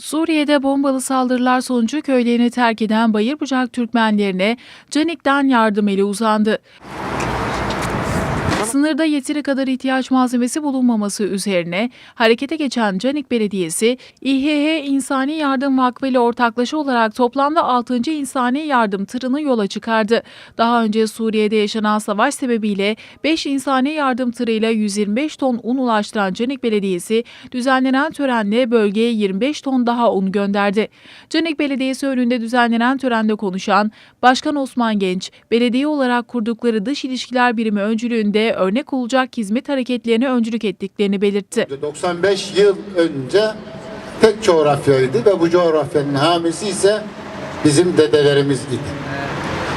Suriye'de bombalı saldırılar sonucu köylerini terk eden Bayırbucak Türkmenlerine Canik'ten yardım eli uzandı. Sınırda yeteri kadar ihtiyaç malzemesi bulunmaması üzerine harekete geçen Canik Belediyesi, İHH İnsani Yardım Vakfı ile ortaklaşa olarak toplamda 6. insani yardım tırını yola çıkardı. Daha önce Suriye'de yaşanan savaş sebebiyle 5 insani yardım tırıyla 125 ton un ulaştıran Canik Belediyesi, düzenlenen törenle bölgeye 25 ton daha un gönderdi. Canik Belediyesi önünde düzenlenen törende konuşan Başkan Osman Genç, belediye olarak kurdukları dış ilişkiler birimi öncülüğünde örnek olacak hizmet hareketlerine öncülük ettiklerini belirtti. 95 yıl önce tek coğrafyaydı ve bu coğrafyanın hamisi ise bizim dedelerimiz idi.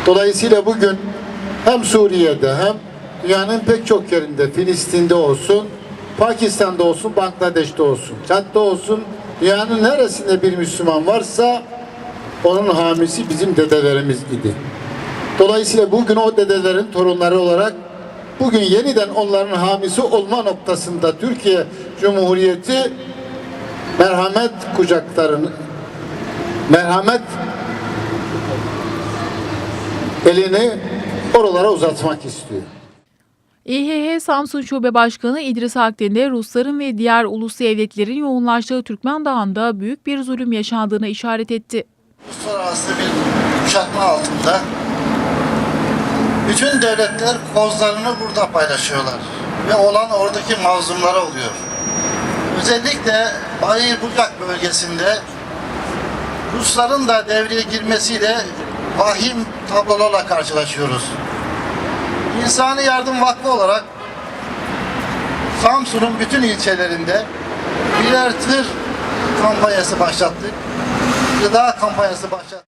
Dolayısıyla bugün hem Suriye'de hem dünyanın pek çok yerinde Filistin'de olsun, Pakistan'da olsun, Bangladeş'te olsun, Çat'ta olsun, dünyanın neresinde bir Müslüman varsa onun hamisi bizim dedelerimiz idi. Dolayısıyla bugün o dedelerin torunları olarak bugün yeniden onların hamisi olma noktasında Türkiye Cumhuriyeti merhamet kucaklarını merhamet elini oralara uzatmak istiyor. İHH Samsun Şube Başkanı İdris Akdin de Rusların ve diğer ulus devletlerin yoğunlaştığı Türkmen Dağı'nda büyük bir zulüm yaşandığına işaret etti. uluslararası bir kuşatma altında bütün devletler kozlarını burada paylaşıyorlar ve olan oradaki mazlumlara oluyor. Özellikle Bayır Bucak bölgesinde Rusların da devreye girmesiyle vahim tablolarla karşılaşıyoruz. İnsani Yardım Vakfı olarak Samsun'un bütün ilçelerinde birer tır kampanyası başlattık. Gıda kampanyası başlattık.